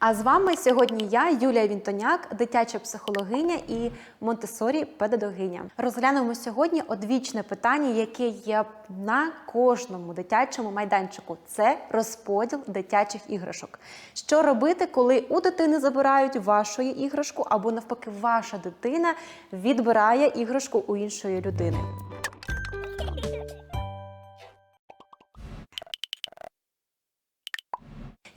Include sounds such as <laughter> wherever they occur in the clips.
А з вами сьогодні я, Юлія Вінтоняк, дитяча психологиня і Монтесорі педагогиня. Розглянемо сьогодні одвічне питання, яке є на кожному дитячому майданчику. Це розподіл дитячих іграшок. Що робити, коли у дитини забирають вашу іграшку, або навпаки, ваша дитина відбирає іграшку у іншої людини?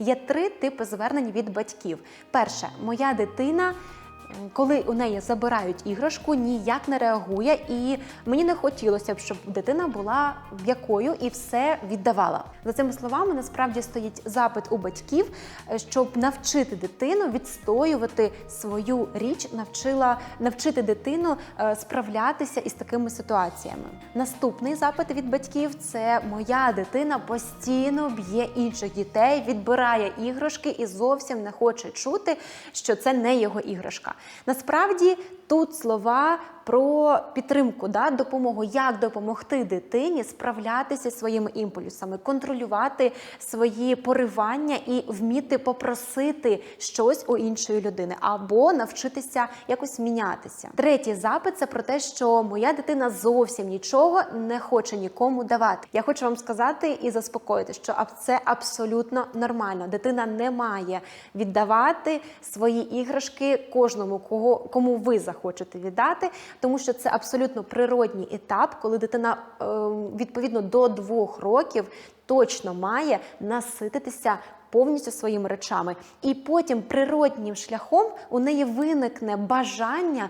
Є три типи звернень від батьків. Перше, моя дитина. Коли у неї забирають іграшку, ніяк не реагує, і мені не хотілося б, щоб дитина була м'якою і все віддавала. За цими словами насправді стоїть запит у батьків, е, щоб навчити дитину відстоювати свою річ, навчила навчити дитину е, справлятися із такими ситуаціями. Наступний запит від батьків це моя дитина постійно б'є інших дітей, відбирає іграшки і зовсім не хоче чути, що це не його іграшка. Насправді тут слова про підтримку, да, допомогу, як допомогти дитині справлятися зі своїми імпульсами, контролювати свої поривання і вміти попросити щось у іншої людини, або навчитися якось мінятися. Третій запит це про те, що моя дитина зовсім нічого не хоче нікому давати. Я хочу вам сказати і заспокоїти, що це абсолютно нормально. Дитина не має віддавати свої іграшки кожному, кого кому ви захочете віддати, тому що це абсолютно природній етап, коли дитина е, відповідно до двох років точно має насититися. Повністю своїми речами, і потім природнім шляхом у неї виникне бажання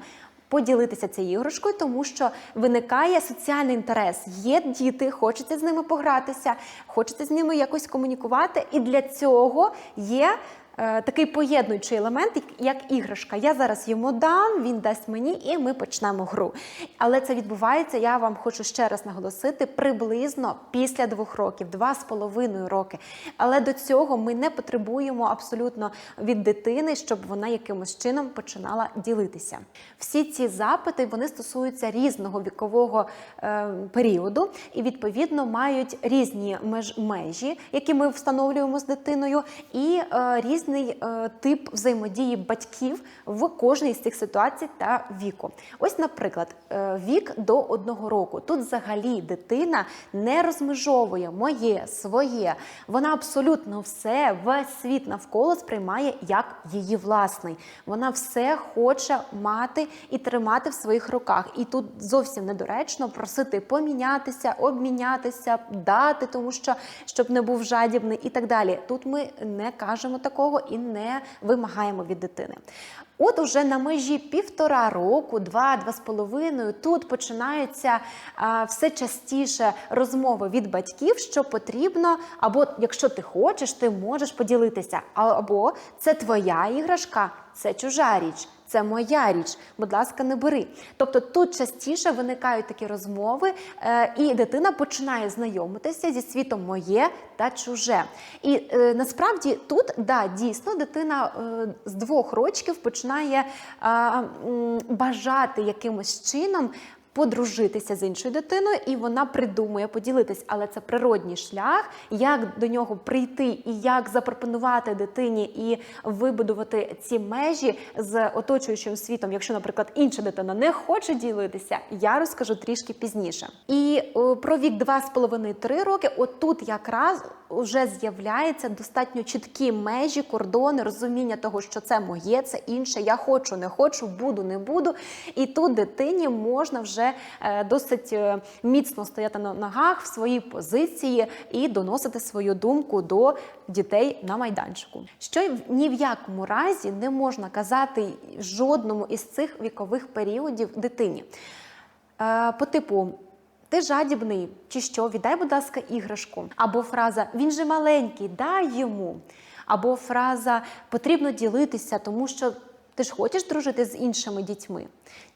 поділитися цією іграшкою, тому що виникає соціальний інтерес. Є діти, хочеться з ними погратися, хочеться з ними якось комунікувати, і для цього є. Е, Такий поєднуючий елемент, як- іграшка. Я зараз йому дам, він дасть мені, і ми почнемо гру. Але це відбувається, я вам хочу ще раз наголосити, приблизно після двох років, два з половиною роки. Але до цього ми не потребуємо абсолютно від дитини, щоб вона якимось чином починала ділитися. Всі ці запити вони стосуються різного вікового е, періоду і відповідно мають різні меж, межі, які ми встановлюємо з дитиною, і е, різний е, тип взаємодії батьків в кожній з цих ситуацій та віку. Ось, наприклад, е, вік до одного року. Тут взагалі дитина не розмежовує моє, своє. Вона абсолютно все, весь світ навколо сприймає як її власний. Вона все хоче мати і тримати в своїх руках. І тут зовсім недоречно просити помінятися, обмінятися, дати, тому що щоб не був жадібний і так далі. Тут ми не кажемо такого і не вимагаємо від дитини. От уже на межі півтора року, два-два з половиною, тут починаються а, все частіше розмови від батьків, що потрібно, або якщо ти хочеш, ти можеш поділитися. Або це твоя іграшка, це чужа річ. Це моя річ, будь ласка, не бери. Тобто тут частіше виникають такі розмови, е, і дитина починає знайомитися зі світом моє та чуже. І е, насправді тут да, дійсно дитина е, з двох рочків починає бажати якимось чином. Подружитися з іншою дитиною, і вона придумує поділитись, але це природній шлях, як до нього прийти і як запропонувати дитині і вибудувати ці межі з оточуючим світом. Якщо, наприклад, інша дитина не хоче ділитися, я розкажу трішки пізніше. І про вік 2,5-3 роки, отут якраз вже з'являються достатньо чіткі межі, кордони, розуміння того, що це моє, це інше. Я хочу, не хочу, буду, не буду. І тут дитині можна вже е, досить е, міцно стояти на ногах в своїй позиції і доносити свою думку до дітей на майданчику. Що ні в якому разі не можна казати жодному із цих вікових періодів дитині. Е, По типу. Ти жадібний чи що? Віддай, будь ласка, іграшку. Або фраза Він же маленький, дай йому. Або фраза Потрібно ділитися, тому що ти ж хочеш дружити з іншими дітьми.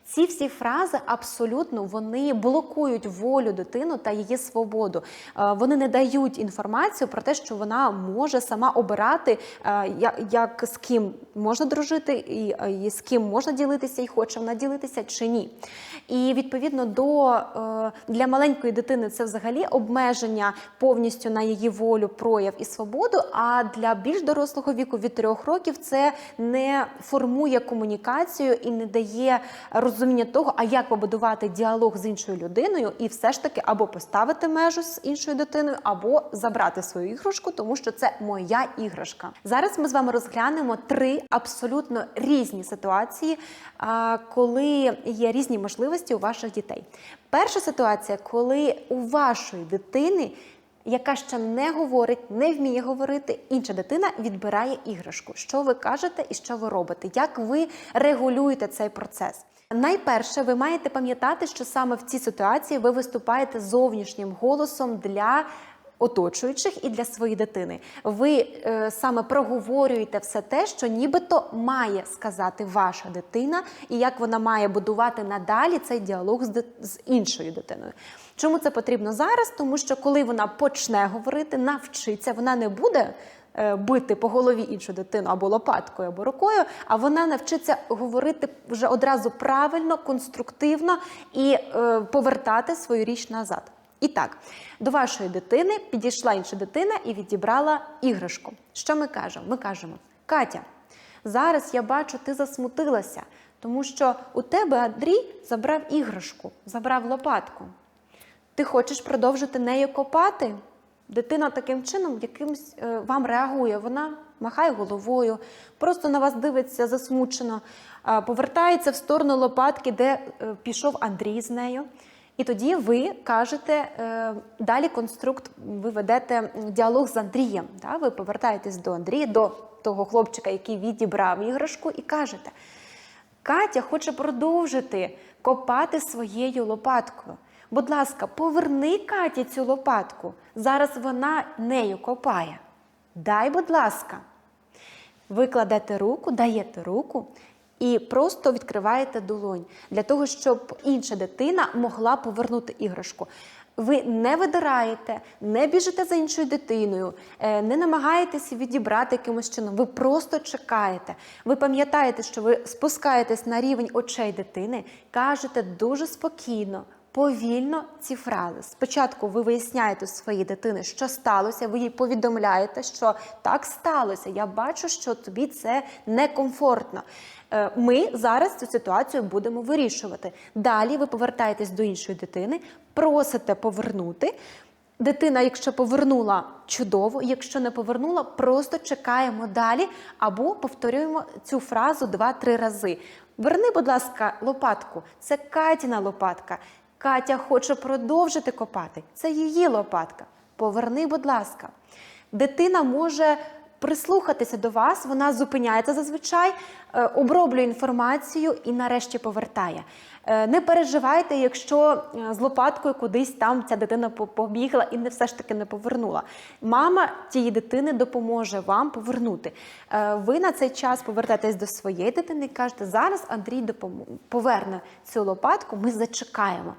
Ці всі фрази абсолютно вони блокують волю дитину та її свободу. Е, Вони не дають інформацію про те, що вона може сама обирати, е, як з ким можна дружити, і, е, і з ким можна ділитися, і хоче вона ділитися чи ні. І відповідно до для маленької дитини це взагалі обмеження повністю на її волю, прояв і свободу. А для більш дорослого віку від трьох років це не формує комунікацію і не дає розуміння того, а як побудувати діалог з іншою людиною, і все ж таки або поставити межу з іншою дитиною, або забрати свою іграшку, тому що це моя іграшка. Зараз ми з вами розглянемо три абсолютно різні ситуації, коли є різні можливості у ваших дітей. Перша ситуація, коли у вашої дитини яка ще не говорить, не вміє говорити, інша дитина відбирає іграшку. Що ви кажете і що ви робите? Як ви регулюєте цей процес? Найперше, ви маєте пам'ятати, що саме в цій ситуації ви виступаєте зовнішнім голосом для оточуючих і для своєї дитини. Ви е, саме проговорюєте все те, що нібито має сказати ваша дитина, і як вона має будувати надалі цей діалог з, з іншою дитиною. Чому це потрібно зараз? Тому що коли вона почне говорити, навчиться, вона не буде. е, Бити по голові іншу дитину або лопаткою, або рукою, а вона навчиться говорити вже одразу правильно, конструктивно і е, повертати свою річ назад. І так, до вашої дитини підійшла інша дитина і відібрала іграшку. Що ми кажемо? Ми кажемо: Катя, зараз я бачу, ти засмутилася, тому що у тебе Андрій забрав іграшку, забрав лопатку. Ти хочеш продовжити нею копати? Дитина таким чином якимсь е, вам реагує. Вона махає головою, просто на вас дивиться засмучено, повертається в сторону лопатки, де е, пішов Андрій з нею. І тоді ви кажете е, далі конструкт, ви ведете діалог з Андрієм. Да? Ви повертаєтесь до Андрія, до того хлопчика, який відібрав іграшку, і кажете: Катя хоче продовжити копати своєю лопаткою. Будь ласка, поверни Каті цю лопатку. Зараз вона нею копає. Дай, будь ласка. Ви кладете руку, даєте руку і просто відкриваєте долонь для того, щоб інша дитина могла повернути іграшку. Ви не видираєте, не біжите за іншою дитиною, е, не намагаєтеся відібрати якимось чином. Ви просто чекаєте. Ви пам'ятаєте, що ви спускаєтесь на рівень очей дитини, кажете дуже спокійно. Повільно ці фрази. Спочатку ви виясняєте у своєї дитини, що сталося, ви їй повідомляєте, що так сталося. Я бачу, що тобі це некомфортно. Е, Ми зараз цю ситуацію будемо вирішувати. Далі ви повертаєтесь до іншої дитини, просите повернути. Дитина, якщо повернула, чудово, якщо не повернула, просто чекаємо далі або повторюємо цю фразу два-три рази. Верни, будь ласка, лопатку. Це Катіна лопатка. Катя хоче продовжити копати. Це її лопатка. Поверни, будь ласка. Дитина може прислухатися до вас, вона зупиняється зазвичай, е, оброблює інформацію і нарешті повертає. Е, Не переживайте, якщо е, з лопаткою кудись там ця дитина побігла і не все ж таки не повернула. Мама тієї дитини допоможе вам повернути. Ви на цей час повертаєтесь до своєї дитини і кажете, зараз Андрій поверне цю лопатку, ми зачекаємо.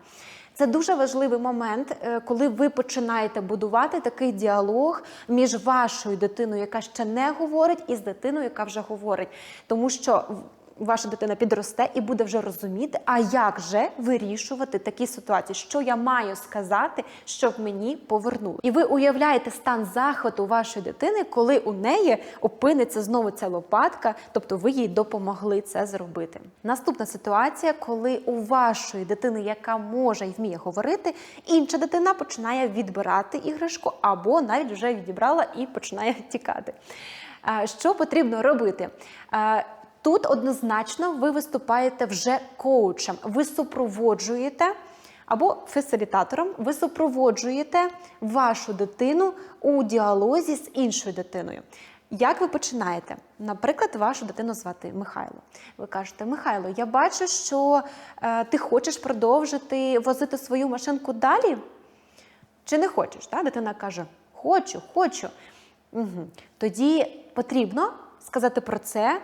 Це дуже важливий момент, е, коли ви починаєте будувати такий діалог між вашою дитиною, яка ще не говорить, і з дитиною, яка вже говорить. Тому що ваша дитина підросте і буде вже розуміти, а як же вирішувати такі ситуації, що я маю сказати, щоб мені повернули. І ви уявляєте стан захвату вашої дитини, коли у неї опиниться знову ця лопатка, тобто ви їй допомогли це зробити. Наступна ситуація, коли у вашої дитини, яка може і вміє говорити, інша дитина починає відбирати іграшку або навіть вже відібрала і починає <laughs> тікати. Що потрібно робити? Тут однозначно ви виступаєте вже коучем, ви супроводжуєте або фасилітатором, ви супроводжуєте вашу дитину у діалозі з іншою дитиною. Як ви починаєте? Наприклад, вашу дитину звати Михайло. Ви кажете, Михайло, я бачу, що е, ти хочеш продовжити возити свою машинку далі. Чи не хочеш? Та? Дитина каже: Хочу, хочу. Угу. Тоді потрібно сказати про це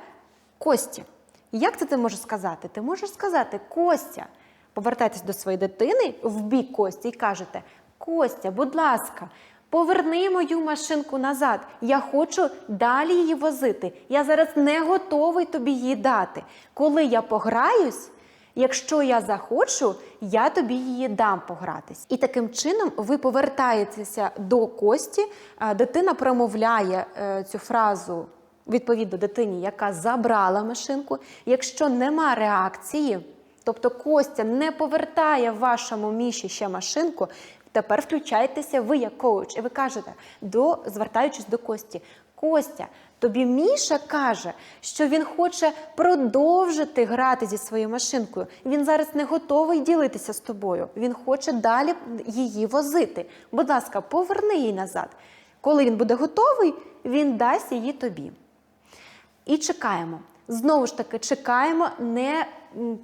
Кості. Як це ти можеш сказати? Ти можеш сказати, Костя, повертайтесь до своєї дитини в бік Кості і кажете: Костя, будь ласка, поверни мою машинку назад. Я хочу далі її возити. Я зараз не готовий тобі її дати. Коли я пограюсь, Якщо я захочу, я тобі її дам погратись. І таким чином ви повертаєтеся до Кості. а Дитина промовляє е, цю фразу відповідно дитині, яка забрала машинку. Якщо нема реакції, тобто Костя не повертає вашому міші ще машинку. Тепер включайтеся ви як коуч, і ви кажете, до, звертаючись до Кості, Костя, тобі Міша каже, що він хоче продовжити грати зі своєю машинкою. Він зараз не готовий ділитися з тобою. Він хоче далі її возити. Будь ласка, поверни її назад. Коли він буде готовий, він дасть її тобі. І чекаємо. Знову ж таки, чекаємо, не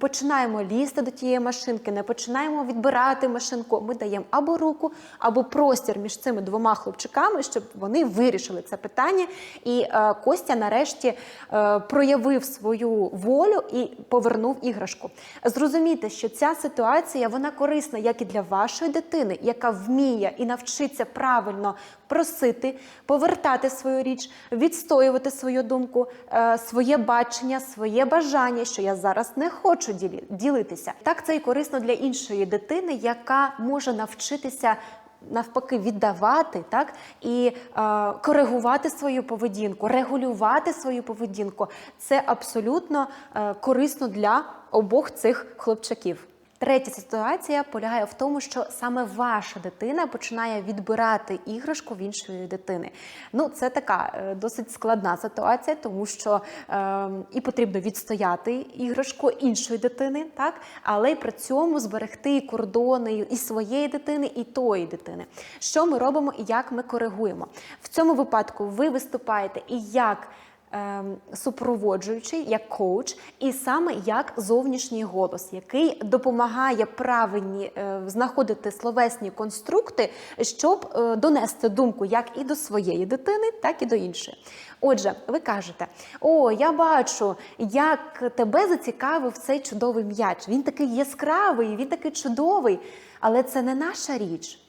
починаємо лізти до тієї машинки, не починаємо відбирати машинку. Ми даємо або руку, або простір між цими двома хлопчиками, щоб вони вирішили це питання. І е, Костя нарешті е, проявив свою волю і повернув іграшку. Зрозумійте, що ця ситуація вона корисна як і для вашої дитини, яка вміє і навчиться правильно просити, повертати свою річ, відстоювати свою думку, е, своє бачення, своє бажання, що я зараз не ділі- ділитися. Так це і корисно для іншої дитини, яка може навчитися. Навпаки, віддавати так і е, коригувати свою поведінку, регулювати свою поведінку це абсолютно е, корисно для обох цих хлопчаків. Третя ситуація полягає в тому, що саме ваша дитина починає відбирати іграшку в іншої дитини. Ну, це така е, досить складна ситуація, тому що е, і потрібно відстояти іграшку іншої дитини, так, але й при цьому зберегти кордони і своєї дитини, і тої дитини. Що ми робимо і як ми коригуємо? В цьому випадку ви виступаєте і як супроводжуючий, як коуч, і саме як зовнішній голос, який допомагає правильні е, знаходити словесні конструкти, щоб е, донести думку як і до своєї дитини, так і до іншої. Отже, ви кажете: О, я бачу, як тебе зацікавив цей чудовий м'яч. Він такий яскравий, він такий чудовий, але це не наша річ,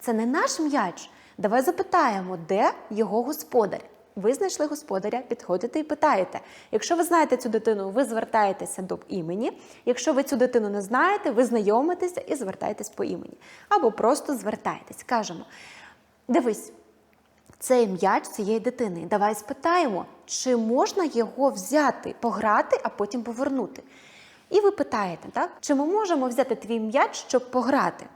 це не наш м'яч. Давай запитаємо, де його господар. Ви знайшли господаря, підходите і питаєте. Якщо ви знаєте цю дитину, ви звертаєтеся до імені. Якщо ви цю дитину не знаєте, ви знайомитеся і звертаєтесь по імені. Або просто звертаєтесь. Кажемо: дивись, цей м'яч цієї дитини. Давай спитаємо, чи можна його взяти, пограти, а потім повернути. І ви питаєте, так? чи ми можемо взяти твій м'яч, щоб пограти?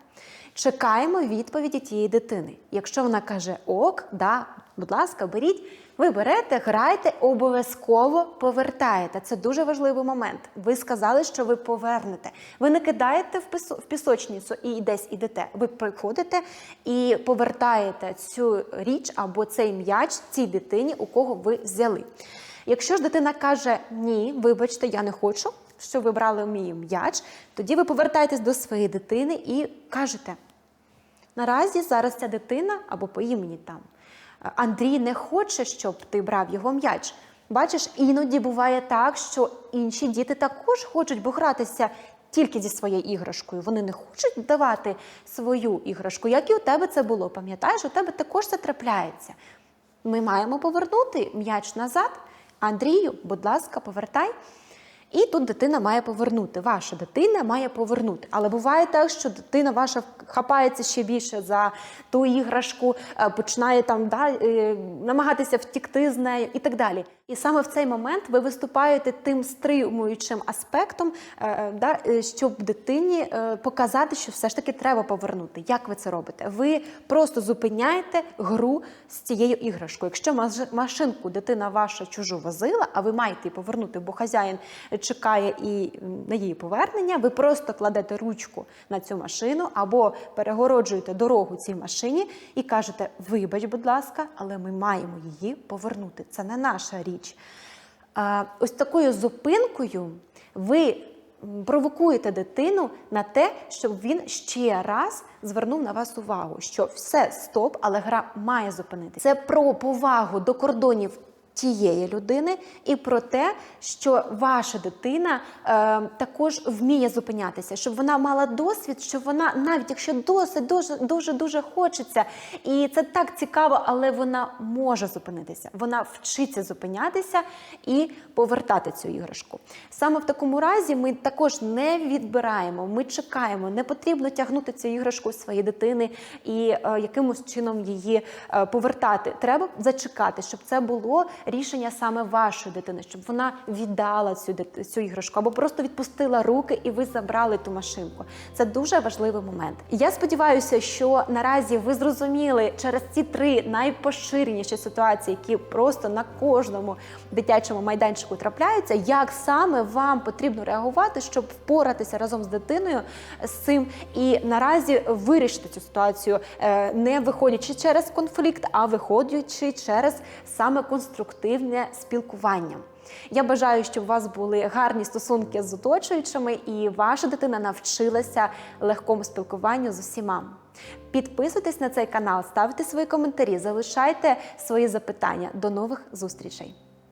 Чекаємо відповіді тієї дитини. Якщо вона каже ок, да, будь ласка, беріть, ви берете, граєте, обов'язково повертаєте. Це дуже важливий момент. Ви сказали, що ви повернете. Ви не кидаєте в пісо- в пісочницю і десь ідете. Ви приходите і повертаєте цю річ або цей м'яч цій дитині, у кого ви взяли. Якщо ж дитина каже ні, вибачте, я не хочу, що ви брали мій м'яч, тоді ви повертаєтесь до своєї дитини і кажете: наразі зараз ця дитина або по імені там. Андрій не хоче, щоб ти брав його м'яч. Бачиш, іноді буває так, що інші діти також хочуть гратися тільки зі своєю іграшкою. Вони не хочуть давати свою іграшку. Як і у тебе це було, пам'ятаєш, у тебе також це трапляється. Ми маємо повернути м'яч назад. Андрію, будь ласка, повертай. І тут дитина має повернути. Ваша дитина має повернути. Але буває так, що дитина ваша хапається ще більше за ту іграшку, е, починає там да, е, намагатися втікти з нею і так далі. І саме в цей момент ви виступаєте тим стримуючим аспектом, е, да, щоб дитині показати, що все ж таки треба повернути. Як ви це робите? Ви просто зупиняєте гру з цією іграшкою. Якщо машинку дитина ваша чужу возила, а ви маєте її повернути, бо хазяїн чекає і на її повернення, ви просто кладете ручку на цю машину або перегороджуєте дорогу цій машині і кажете: Вибач, будь ласка, але ми маємо її повернути. Це не наша річ. Ось такою зупинкою ви провокуєте дитину на те, щоб він ще раз звернув на вас увагу, що все стоп, але гра має зупинитися. Це про повагу до кордонів тієї людини і про те, що ваша дитина е, також вміє зупинятися, щоб вона мала досвід, що вона, навіть якщо досить дуже дуже дуже хочеться, і це так цікаво, але вона може зупинитися. Вона вчиться зупинятися і повертати цю іграшку. Саме в такому разі ми також не відбираємо, ми чекаємо. Не потрібно тягнути цю іграшку своєї дитини і е, якимось чином її е, повертати. Треба зачекати, щоб це було рішення саме вашої дитини, щоб вона віддала цю цю іграшку або просто відпустила руки і ви забрали ту машинку. Це дуже важливий момент. Я сподіваюся, що наразі ви зрозуміли через ці три найпоширеніші ситуації, які просто на кожному дитячому майданчику трапляються, як саме вам потрібно реагувати, щоб впоратися разом з дитиною з цим і наразі вирішити цю ситуацію, е, не виходячи через конфлікт, а виходячи через саме конструктивне спілкування. Я бажаю, щоб у вас були гарні стосунки з оточуючими, і ваша дитина навчилася легкому спілкуванню з усіма. Підписуйтесь на цей канал, ставте свої коментарі, залишайте свої запитання. До нових зустрічей!